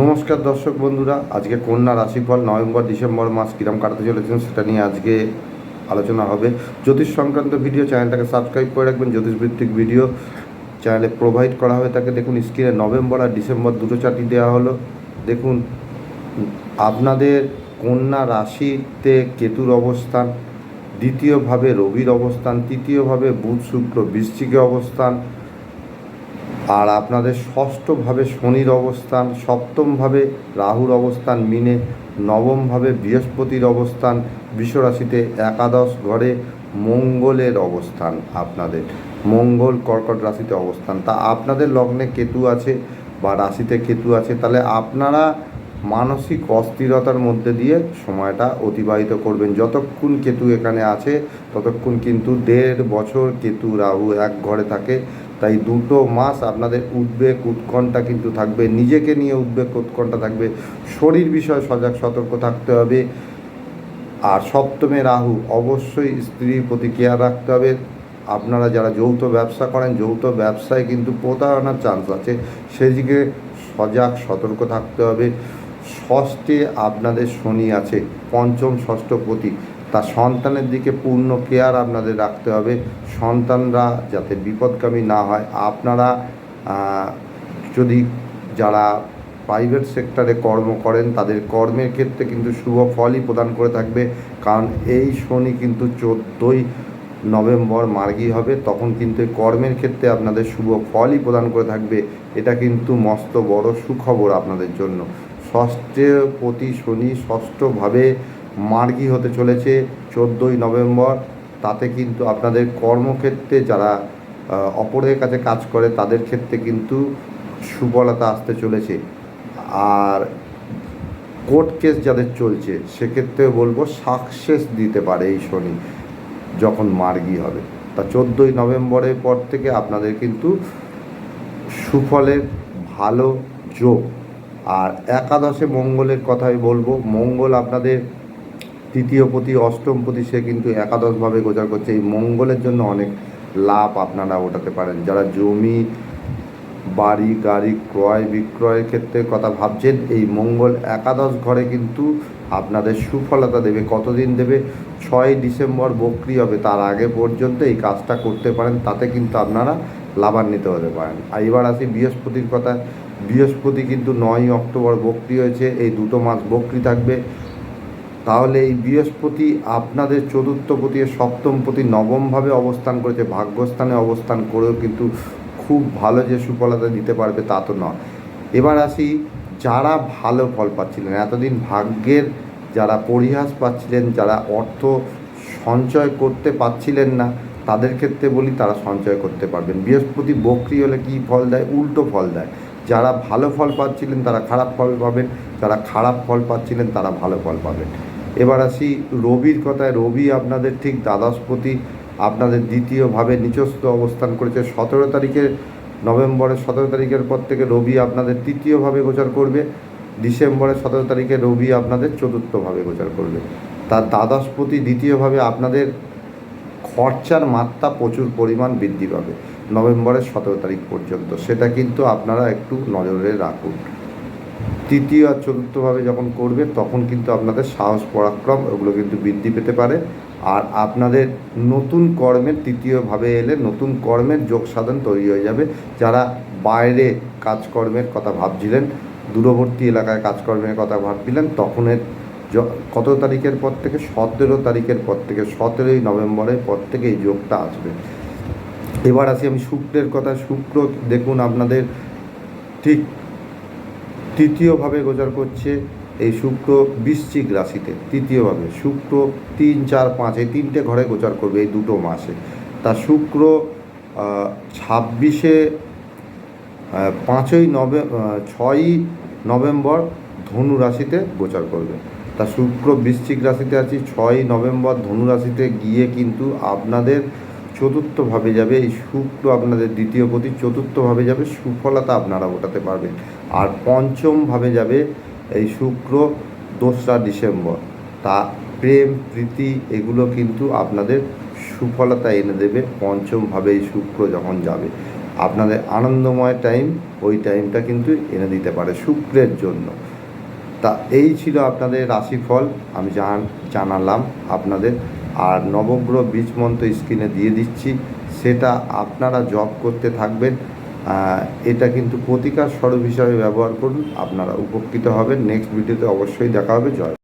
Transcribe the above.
নমস্কার দর্শক বন্ধুরা, আজকে কন্যা রাশিফল নভেম্বর, ডিসেম্বর মাস কিরম কাটাতে চলেছেন সেটা নিয়ে আজকে আলোচনা হবে। জ্যোতিষ সংক্রান্ত ভিডিও চ্যানেলটাকে সাবস্ক্রাইব করে রাখবেন জ্যোতিষ ভিত্তিক ভিডিও চ্যানেলে প্রোভাইড করা হবে। তাকে দেখুন স্ক্রিনে নভেম্বর আর ডিসেম্বর দুটো চার্টই দেওয়া হলো। দেখুন, আপনাদের কন্যা রাশিতে কেতুর অবস্থান, দ্বিতীয়ভাবে রবির অবস্থান, তৃতীয়ভাবে বুধ, শুক্র বৃশ্চিকে অবস্থান আর আপনাদের ষষ্ঠভাবে শনির অবস্থান, সপ্তমভাবে রাহুর অবস্থান, মিনে নবমভাবে বৃহস্পতির অবস্থান, বিশ্বরাশিতে একাদশ ঘরে মঙ্গলের অবস্থান আপনাদের। মঙ্গল কর্কট রাশিতে অবস্থান। তা আপনাদের লগ্নে কেতু আছে বা রাশিতে কেতু আছে, তাহলে আপনারা মানসিক অস্থিরতার মধ্যে দিয়ে সময়টা অতিবাহিত করবেন। যতক্ষণ কেতু এখানে আছে, ততক্ষণ কিন্তু দেড় বছর কেতু রাহু এক ঘরে থাকে। তাই দুটো মাস আপনাদের উদ্বেগ, উৎকণ্ঠা কিন্তু থাকবে। নিজেকে নিয়ে উদ্বেগ, উৎকণ্ঠা থাকবে। শরীর বিষয়ে সজাগ, সতর্ক থাকতে হবে। আর সপ্তমে রাহু, অবশ্যই স্ত্রীর প্রতি কেয়ার রাখতে হবে। আপনারা যারা যৌথ ব্যবসা করেন, যৌথ ব্যবসায় কিন্তু প্রতারণার চান্স আছে। সেদিকে সজাগ, সতর্ক থাকতে হবে। ষষ্ঠে আপনাদের শনি আছে, পঞ্চম ষষ্ঠপতি তার সন্তানের দিকে পূর্ণ কেয়ার আপনাদের রাখতে হবে। সন্তানরা যাতে বিপদগামী না হয়। আপনারা যদি যারা প্রাইভেট সেক্টরে কর্ম করেন, তাদের কর্মের ক্ষেত্রে কিন্তু শুভ ফলই প্রদান করে থাকবে। কারণ এই শনি কিন্তু চোদ্দোই নভেম্বর মার্গী হবে। তখন কিন্তু এই কর্মের ক্ষেত্রে আপনাদের শুভ ফলই প্রদান করে থাকবে। এটা কিন্তু মস্ত বড় সুখবর আপনাদের জন্য। ষষ্ঠে প্রতি শনি ষষ্ঠভাবে মার্গী হতে চলেছে চোদ্দোই নভেম্বর। তাতে কিন্তু আপনাদের কর্মক্ষেত্রে যারা অপরের কাছে কাজ করে তাদের ক্ষেত্রে কিন্তু সুফলতা আসতে চলেছে। আর কোর্ট কেস যাদের চলছে সেক্ষেত্রে বলব সাকসেস দিতে পারে এই শনি যখন মার্গী হবে। তা চোদ্দোই নভেম্বরের পর থেকে আপনাদের কিন্তু সুফলের ভালো যোগ আর একাদশে মঙ্গলের কথাই বলব। মঙ্গল আপনাদের তৃতীয় প্রতি, অষ্টম প্রতি, সে কিন্তু একাদশভাবে গোচার করছে। এই মঙ্গলের জন্য অনেক লাভ আপনারা ওঠাতে পারেন। যারা জমি, বাড়ি, গাড়ি, ক্রয়, বিক্রয়ের ক্ষেত্রে কথা ভাবছেন, এই মঙ্গল একাদশ ঘরে কিন্তু আপনাদের সুফলতা দেবে। কতদিন দেবে? ছয় ডিসেম্বর বকরি হবে। তার আগে পর্যন্ত এই কাজটা করতে পারেন। তাতে কিন্তু আপনারা লাভান্বিত হতে পারেন। আর এবার আসি বৃহস্পতির কথা। বৃহস্পতি কিন্তু নয়ই অক্টোবর বকরি হয়েছে, এই দুটো মাস বকরি থাকবে। তাহলে এই বৃহস্পতি আপনাদের চতুর্থ পতি সপ্তম পতি নবমভাবে অবস্থান করেছে, ভাগ্যস্থানে অবস্থান করেও কিন্তু খুব ভালো যে সুফলতা দিতে পারবে তা তো নয়। এবার আসি যারা ভালো ফল পাচ্ছিলেন, এতদিন ভাগ্যের যারা পরিহাস পাচ্ছিলেন, যারা অর্থ সঞ্চয় করতে পারছিলেন না, তাদের ক্ষেত্রে বলি তারা সঞ্চয় করতে পারবেন। বৃহস্পতি বকরি হলে কী ফল দেয়? উল্টো ফল দেয়। যারা ভালো ফল পাচ্ছিলেন তারা খারাপ ফল পাবেন, যারা খারাপ ফল পাচ্ছিলেন তারা ভালো ফল পাবেন। এবার আসি রবির কথায়, রবি আপনাদের ঠিক দ্বাদশপতি আপনাদের দ্বিতীয়ভাবে নিচস্থ অবস্থান করেছে। সতেরো তারিখের, নভেম্বরের সতেরো তারিখের পর থেকে রবি আপনাদের তৃতীয়ভাবে গোচর করবে। ডিসেম্বরের সতেরো তারিখে রবি আপনাদের চতুর্থভাবে গোচর করবে। তার দ্বাদশপতি দ্বিতীয়ভাবে আপনাদের খরচার মাত্রা প্রচুর পরিমাণ বৃদ্ধি পাবে, নভেম্বরের সতেরো তারিখ পর্যন্ত। সেটা কিন্তু আপনারা একটু নজরে রাখুন। তৃতীয় আর চতুর্থভাবে যখন করবে তখন কিন্তু আপনাদের সাহস, পরাক্রম ওগুলো কিন্তু বৃদ্ধি পেতে পারে। আর আপনাদের নতুন কর্মের তৃতীয়ভাবে এলে নতুন কর্মের যোগ সাধন তৈরি হয়ে যাবে। যারা বাইরে কাজকর্মের কথা ভাবছিলেন, দূরবর্তী এলাকায় কাজকর্মের কথা ভাবছিলেন, তখনের কত তারিখের পর থেকে? সতেরো তারিখের পর থেকে, সতেরোই নভেম্বরের পর থেকে এই যোগটা আসবে। এবার আসি আমি শুক্রের কথা। শুক্র দেখুন আপনাদের ঠিক তৃতীয়ভাবে গোচর করছে এই শুক্র বৃশ্চিক রাশিতে। তৃতীয়ভাবে শুক্র তিন, চার, পাঁচ, এই তিনটে ঘরে গোচর করবে এই দুটো মাসে। তা শুক্র ছাব্বিশে পাঁচই নভে ছয়ই নভেম্বর ধনু রাশিতে গোচর করবে। তা শুক্র বৃশ্চিক রাশিতে আছি ছয়ই নভেম্বর ধনু রাশিতে গিয়ে কিন্তু আপনাদের চতুর্থভাবে যাবে। এই শুক্র আপনাদের দ্বিতীয় প্রতি চতুর্থভাবে যাবে, সুফলতা আপনারা ওঠাতে পারবেন। আর পঞ্চমভাবে যাবে এই শুক্র দোসরা ডিসেম্বর। তা প্রেম, প্রীতি এগুলো কিন্তু আপনাদের সুফলতা এনে দেবে পঞ্চমভাবে এই শুক্র যখন যাবে। আপনাদের আনন্দময় টাইম ওই টাইমটা কিন্তু এনে দিতে পারে শুক্রের জন্য। তা এই ছিল আপনাদের রাশিফল, আমি জান, জানালাম আপনাদের। আর নবগ্রহ বীজ মন্ত্র স্ক্রিনে দিয়ে দিচ্ছি, সেটা আপনারা জব করতে থাকবেন। এটা কিন্তু প্রতিকার স্বরূপ হিসাবে ব্যবহার করুন, আপনারা উপকৃত হবেন। নেক্সট ভিডিওতে অবশ্যই দেখা হবে। জয়।